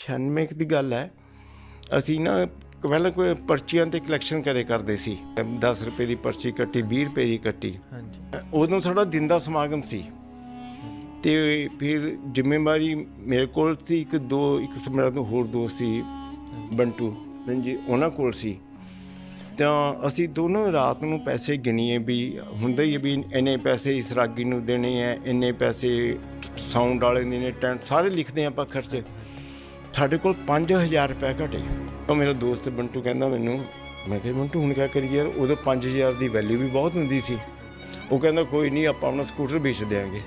96 ਕੁ ਦੀ ਗੱਲ ਹੈ। ਅਸੀਂ ਨਾ ਪਹਿਲਾਂ ਕੋਈ ਪਰਚੀਆਂ ਤੇ ਕਲੈਕਸ਼ਨ ਕਰੇ ਕਰਦੇ ਸੀ। 10 ਰੁਪਏ ਦੀ ਪਰਚੀ ਕੱਟੀ 20 ਰੁਪਏ ਦੀ ਕੱਟੀ। ਹਾਂਜੀ। ਉਦੋਂ ਸਾਡਾ ਦਿਨ ਦਾ ਸਮਾਗਮ ਸੀ। ਤੇ ਫਿਰ ਜ਼ਿੰਮੇਵਾਰੀ ਮੇਰੇ ਕੋਲ ਸੀ ਇੱਕ ਦੋ ਇੱਕ ਮੇਰਾ ਤੋਂ ਹੋਰ ਦੋਸਤ ਸੀ ਬੰਟੂ। ਜੀ ਉਹਨਾਂ ਕੋਲ ਸੀ। ਤਾਂ ਅਸੀਂ ਦੋਨੋਂ ਰਾਤ ਨੂੰ ਪੈਸੇ ਗਿਣੀਏ ਵੀ ਹੁੰਦਾ ਹੀ ਵੀ ਇੰਨੇ ਪੈਸੇ ਇਸ ਰਾਗੀ ਨੂੰ ਦੇਣੇ ਆ ਇੰਨੇ ਪੈਸੇ ਸਾਊਂਡ ਵਾਲੇ ਨੇ ਟੈਂਟ ਸਾਰੇ ਲਿਖਦੇ ਆਪਾਂ ਖਰਚੇ। ਸਾਡੇ ਕੋਲ 5000 ਰੁਪਏ ਘਟੇ। ਉਹ ਮੇਰਾ ਦੋਸਤ ਬੰਟੂ ਕਹਿੰਦਾ ਮੈਨੂੰ, ਮੈਂ ਕਿਹਾ ਬੰਟੂ ਹੁਣ ਕੀ ਕਰੀਏ ਯਾਰ? ਉਦੋਂ 5000 ਦੀ ਵੈਲਿਊ ਵੀ ਬਹੁਤ ਹੁੰਦੀ ਸੀ। ਉਹ ਕਹਿੰਦਾ, ਕੋਈ ਨਹੀਂ, ਆਪਾਂ ਆਪਣਾ ਸਕੂਟਰ ਵੇਚ ਦਿਆਂਗੇ।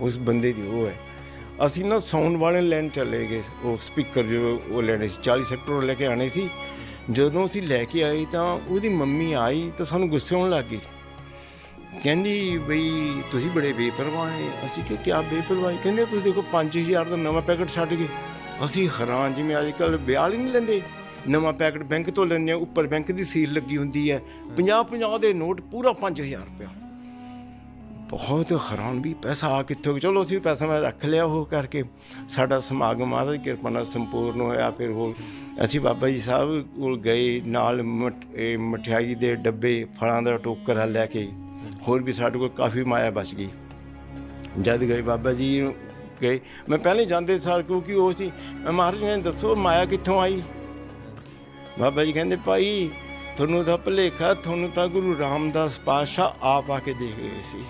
ਉਸ ਬੰਦੇ ਦੀ ਉਹ ਹੈ। ਅਸੀਂ ਨਾ ਸਾਊਂਡ ਵਾਲੇ ਲੈਣ ਚਲੇ ਗਏ। ਉਹ ਸਪੀਕਰ ਜੋ ਉਹ ਲੈਣੇ ਸੀ 40 ਸੈਕਟਰ ਲੈ ਕੇ ਆਣੇ ਸੀ। ਜਦੋਂ ਅਸੀਂ ਲੈ ਕੇ ਆਏ ਤਾਂ ਉਹਦੀ ਮੰਮੀ ਆਈ ਤਾਂ ਸਾਨੂੰ ਗੁੱਸੇ ਹੋਣ ਲੱਗ ਗਈ। ਕਹਿੰਦੀ, ਬਈ, ਤੁਸੀਂ ਬੜੇ ਬੇਪਰਵਾਹ ਹੈ ਅਸੀਂ ਕਿ ਕਿਆ ਬੇਪਰਵਾਹੀ? ਕਹਿੰਦੇ, ਤੁਸੀਂ ਦੇਖੋ 5000 ਦਾ ਨਵਾਂ ਪੈਕਟ ਛੱਡ ਗਏ। ਅਸੀਂ ਹੈਰਾਨ ਜਿਵੇਂ ਅੱਜ ਕੱਲ ਵਿਆਹ ਹੀ ਨਹੀਂ ਲੈਂਦੇ। ਨਵਾਂ ਪੈਕਟ ਬੈਂਕ ਤੋਂ ਲੈਂਦੇ ਆ ਉੱਪਰ ਬੈਂਕ ਦੀ ਸੀਲ ਲੱਗੀ ਹੁੰਦੀ ਹੈ। 50 50 ਦੇ ਨੋਟ ਪੂਰਾ 5000 ਰੁਪਇਆ। ਬਹੁਤ ਹੈਰਾਨ ਵੀ ਪੈਸਾ ਆ ਕਿੱਥੋਂ ਚਲੋ ਅਸੀਂ ਪੈਸਾ ਮੈਂ ਰੱਖ ਲਿਆ ਉਹ ਕਰਕੇ। ਸਾਡਾ ਸਮਾਗਮ ਮਹਾਰਾਜ ਦੀ ਕਿਰਪਾ ਨਾਲ ਸੰਪੂਰਨ ਹੋਇਆ। ਫਿਰ ਹੋਰ ਅਸੀਂ ਬਾਬਾ ਜੀ ਸਾਹਿਬ ਕੋਲ ਗਏ, ਨਾਲ ਮਠਿਆਈ ਦੇ ਡੱਬੇ, ਫਲਾਂ ਦਾ ਟੋਕਰਾ ਲੈ ਕੇ। ਹੋਰ ਵੀ ਸਾਡੇ ਕੋਲ ਕਾਫੀ ਮਾਇਆ ਬਚ ਗਈ। ਜਦ ਗਏ ਬਾਬਾ ਜੀ ਨੂੰ ਗਏ। ਮੈਂ ਪਹਿਲੇ ਜਾਂਦੇ ਸਾਰ ਕਿਉਂਕਿ ਉਹ ਸੀ। ਮੈਂ ਮਹਾਰਾਜ ਨੇ ਦੱਸੋ ਮਾਇਆ ਕਿੱਥੋਂ ਆਈ? ਬਾਬਾ ਜੀ ਕਹਿੰਦੇ, ਭਾਈ, ਤੁਹਾਨੂੰ ਤਾਂ ਭੁਲੇਖਾ, ਤੁਹਾਨੂੰ ਤਾਂ ਗੁਰੂ ਰਾਮਦਾਸ ਪਾਤਸ਼ਾਹ ਆਪ ਆ ਕੇ ਦੇ ਗਏ ਸੀ।